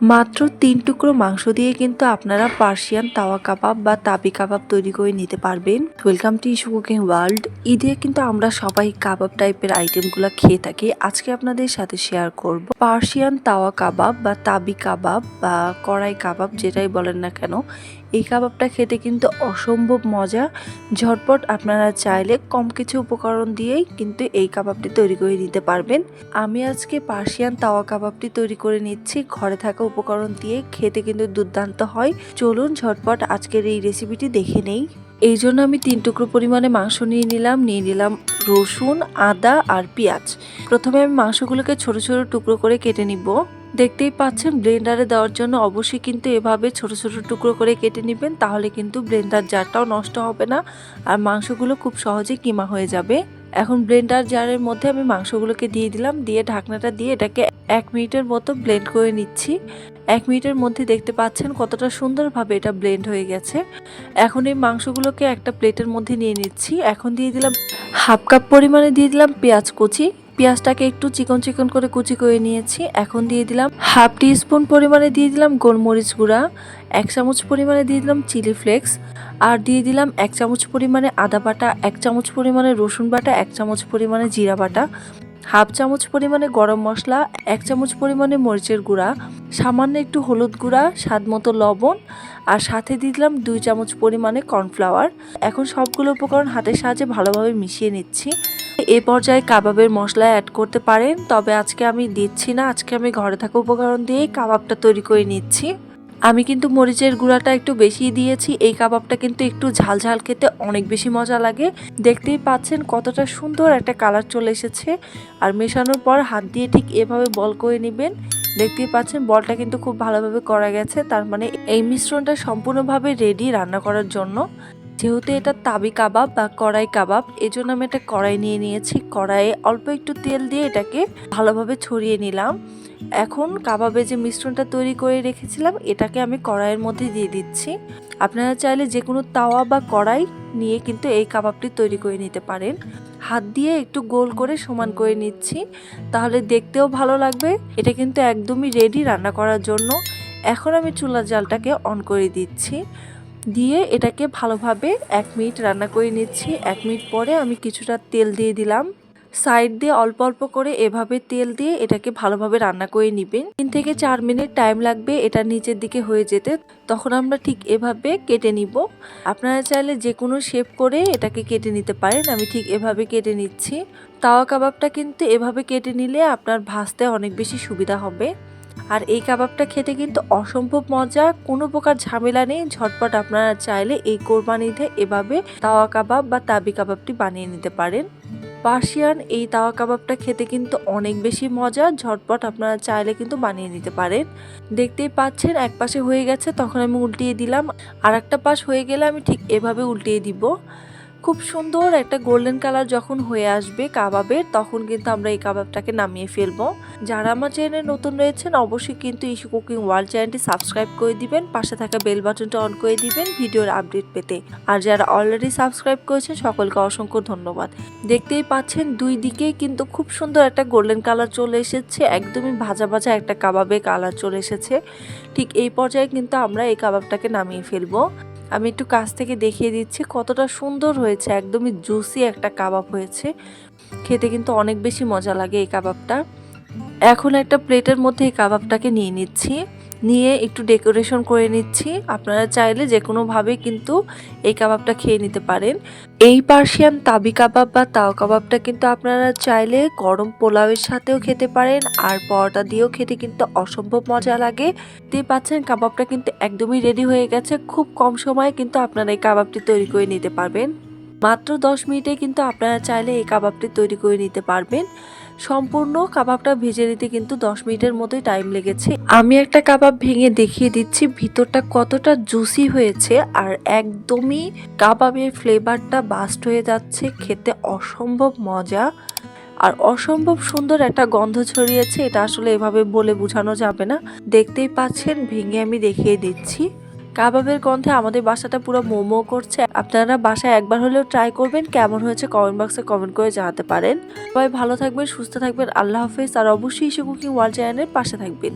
মাত্র তিন টুকরো মাংস দিয়ে কিন্তু আপনারা পার্সিয়ান তাওয়া কাবাব বা তাবি কাবাব তৈরি করে নিতে পারবেন। Welcome to issue cooking world ঈদে কিন্তু আমরা সবাই কাবাব টাইপের আইটেমগুলো খেয়ে থাকি। আজকে আপনাদের সাথে শেয়ার করব পার্সিয়ান তাওয়া কাবাব বা তাবি কাবাব বা কড়াই কাবাব, যেটাই বলেন না কেন। এই কাবাবটা খেতে কিন্তু অসম্ভব মজা। ঝটপট আপনারা চাইলে কম কিছু উপকরণ দিয়েই কিন্তু এই কাবাবটি তৈরি করে নিতে পারবেন। আমি আজকে পার্সিয়ান তাওয়া কাবাবটি তৈরি করে নিচ্ছি। ঘরে থাকা উপকরণ দিয়ে খেতে কিন্তু দুর্দান্ত হয়। চলুন ঝটপট আজকের এই রেসিপিটি দেখে নেই। এই জন্য আমি তিন টুকরো পরিমাণে মাংস নিয়ে নিলাম। নিয়ে নিলাম রসুন, আদা আর পেঁয়াজ। প্রথমে আমি মাংসগুলোকে ছোট ছোট টুকরো করে কেটে নিব। দেখতেই পাচ্ছেন ব্লেন্ডারে দেওয়ার জন্য অবশ্যই কিন্তু এভাবে ছোট ছোট টুকরো করে কেটে নেবেন, তাহলে কিন্তু ব্লেন্ডার জারটাও নষ্ট হবে না। আর মাংসগুলো খুব সহজে কিমা হয়ে যাবে। এখন ব্লেন্ডার জারের মধ্যে আমি মাংসগুলোকে দিয়ে দিলাম, দিয়ে ঢাকনাটা দিয়ে এটাকে এক মিনিটের মতো ব্লেন্ড করে নিচ্ছি। এক মিনিটের মধ্যে দেখতে পাচ্ছেন কতটা সুন্দরভাবে এটা ব্লেন্ড হয়ে গেছে। এখন এই মাংসগুলোকে একটা প্লেটের মধ্যে নিয়ে নিচ্ছি। এখন দিয়ে দিলাম হাফ কাপ পরিমাণে দিয়ে দিলাম পেঁয়াজ কুচি। পেঁয়াজটাকে একটু চিকন চিকন করে কুচি করে নিয়েছি। এখন দিয়ে দিলাম হাফ টি স্পুন পরিমাণে দিয়ে দিলাম গোলমরিচ গুঁড়া, এক চামচ পরিমাণে দিয়ে দিলাম চিলি ফ্লেক্স, আর দিয়ে দিলাম এক চামচ পরিমাণে আদা বাটা, এক চামচ পরিমাণে রসুন বাটা, এক চামচ পরিমাণে জিরা বাটা, হাফ চামচ পরিমাণে গরম মশলা, এক চামচ পরিমাণে মরিচের গুঁড়া, সামান্য একটু হলুদ গুঁড়া, স্বাদ মতো লবণ, আর সাথে দিয়ে দিলাম দুই চামচ পরিমাণে কর্নফ্লাওয়ার। এখন সবগুলো উপকরণ হাতের সাহায্যে ভালোভাবে মিশিয়ে নিচ্ছি। এ পর্যায়ে কাবাবের মশলা অ্যাড করতে পারেন, তবে আজকে আমি দিচ্ছি না। আজকে আমি ঘরে থাকা উপকরণ দিয়েই কাবাবটা তৈরি করে নিচ্ছি। আমি কিন্তু মরিচের গুঁড়াটা একটু বেশি দিয়েছি। এই কাবাবটা কিন্তু একটু ঝাল ঝাল খেতে অনেক বেশি মজা লাগে। দেখতেই পাচ্ছেন কতটা সুন্দর একটা কালার চলে এসেছে। আর মেশানোর পর হাত দিয়ে ঠিক এভাবে বল করে নেবেন। দেখতেই পাচ্ছেন বলটা কিন্তু খুব ভালোভাবে করা গেছে। তার মানে এই মিশ্রণটা সম্পূর্ণভাবে রেডি রান্না করার জন্য। যেহেতু এটা তাবি কাবাব বা কড়াই কাবাব, এজন্য আমি একটা কড়াই নিয়ে নিয়েছি। কড়াইয়ে অল্প একটু তেল দিয়ে এটাকে ভালোভাবে ছড়িয়ে নিলাম। এখন কাবাবে যে মিশ্রণটা তৈরি করে রেখেছিলাম, এটাকে আমি কড়াইয়ের মধ্যে দিয়ে দিচ্ছি। আপনারা চাইলে যে কোনো তাওয়া বা কড়াই নিয়ে কিন্তু এই কাবাবটি তৈরি করে নিতে পারেন। হাত দিয়ে একটু গোল করে সমান করে নিচ্ছি, তাহলে দেখতেও ভালো লাগবে। এটা কিন্তু একদমই রেডি রান্না করার জন্য। এখন আমি চুলার জালটাকে অন করে দিচ্ছি। দিয়ে এটাকে ভালোভাবে এক মিনিট রান্না করে নিচ্ছি। এক মিনিট পরে আমি কিছুটা তেল দিয়ে দিলাম। সাইড দিয়ে অল্প অল্প করে এভাবে তেল দিয়ে এটাকে ভালোভাবে রান্না করে নিবেন। তিন থেকে চার মিনিট টাইম লাগবে এটা নিচের দিকে হয়ে যেতে। তখন আমরা ঠিক এভাবে কেটে নিব। আপনারা চাইলে যে কোনো শেপ করে এটাকে কেটে নিতে পারেন। আমি ঠিক এভাবে কেটে নিচ্ছি। তাওয়া কাবাবটা কিন্তু এভাবে কেটে নিলে আপনার ভাজতে অনেক বেশি সুবিধা হবে। আর এই কাবাবটা খেতে কিন্তু অসম্ভব মজা, কোনো প্রকার ঝামেলা নেই। ঝটপট আপনারা চাইলে এই কোরবানিতে এভাবে তাওয়া কাবাব বা তাবি কাবাবটি বানিয়ে নিতে পারেন। পার্সিয়ান এই তাওয়া কাবাবটা খেতে কিন্তু অনেক বেশি মজা, ঝটপট আপনারা চাইলে কিন্তু বানিয়ে নিতে পারেন। দেখতেই পাচ্ছেন, এক পাশে হয়ে গেছে, তখন আমি উল্টিয়ে দিলাম। আর একটা পাশ হয়ে গেলে আমি ঠিক এভাবে উল্টিয়ে দিব। খুব সুন্দর একটা গোল্ডেন কালার যখন হয়ে আসবে কাবাবের, তখন কিন্তু আমরা এই কাবাবটাকে নামিয়ে ফেলব। যারা আমার চ্যানেলে নতুন রয়েছেন, অবশ্যই কিন্তু ইস্যু কুকিং ওয়ার্ল্ড চ্যানেলটি সাবস্ক্রাইব করে দিবেন, পাশে থাকা বেল বাটনটা অন করে দিবেন ভিডিওর আপডেট পেতে। আর যারা অলরেডি সাবস্ক্রাইব করেছেন, সকলকে অসংখ্য ধন্যবাদ। দেখতেই পাচ্ছেন, দুই দিকেই কিন্তু খুব সুন্দর একটা গোল্ডেন কালার চলে এসেছে, একদমই ভাজা ভাজা একটা কাবাবে কালার চলে এসেছে। ঠিক এই পর্যায়ে কিন্তু আমরা এই কাবাবটাকে নামিয়ে ফেলব। আমি একটু কাছ থেকে দেখিয়ে দিচ্ছি কতটা সুন্দর হয়েছে, একদমই জুসি একটা কাবাব হয়েছে। খেতে কিন্তু অনেক বেশি মজা লাগে এই কাবাবটা। এখন একটা প্লেটের মধ্যে এই কাবাবটাকে নিয়ে নিচ্ছি। নিয়ে একটু ডেকোরেশন করে নিচ্ছি। আপনারা চাইলে যে কোনোভাবে কিন্তু এই কাবাবটা খেয়ে নিতে পারেন। এই পার্সিয়ান তাবি কাবাব বা তাও কাবাবটা কিন্তু আপনারা চাইলে গরম পোলাওয়ের সাথেও খেতে পারেন আর পরোটা দিয়েও খেতে কিন্তু অসম্ভব মজা লাগে। দেখতে পাচ্ছেন কাবাবটা কিন্তু একদমই রেডি হয়ে গেছে। খুব কম সময়ে কিন্তু আপনারা এই কাবাবটি তৈরি করে নিতে পারবেন। মাত্র দশ মিনিটে কিন্তু আপনারা চাইলে এই কাবাবটি তৈরি করে নিতে পারবেন। সম্পূর্ণ কাবাবটা ভেজে নিতে কিন্তু দশ মিনিটের মতোই টাইম লেগেছে। আমি একটা কাবাব ভেঙে দেখিয়ে দিচ্ছি, ভিতরটা কতটা জুসি হয়েছে আর একদমই কাবাবের ফ্লেভারটা বাস্ট হয়ে যাচ্ছে, খেতে অসম্ভব মজা আর অসম্ভব সুন্দর একটা গন্ধ ছড়িয়েছে, এটা আসলে এভাবে বলে বোঝানো যাবে না। দেখতেই পাচ্ছেন, ভেঙে আমি দেখিয়ে দিচ্ছি। কাবাবের গন্ধে আমাদের বাসাটা পুরো মোমো করছে। আপনারা বাসায় একবার হলেও ট্রাই করবেন, কেমন হয়েছে কমেন্ট বক্সে কমেন্ট করে জানাতে পারেন। সবাই ভালো থাকবেন, সুস্থ থাকবেন, আল্লাহ হাফেজ। আর অবশ্যই ইস্যু কুকিং ওয়ার্ল্ড চ্যানেলের পাশে থাকবেন।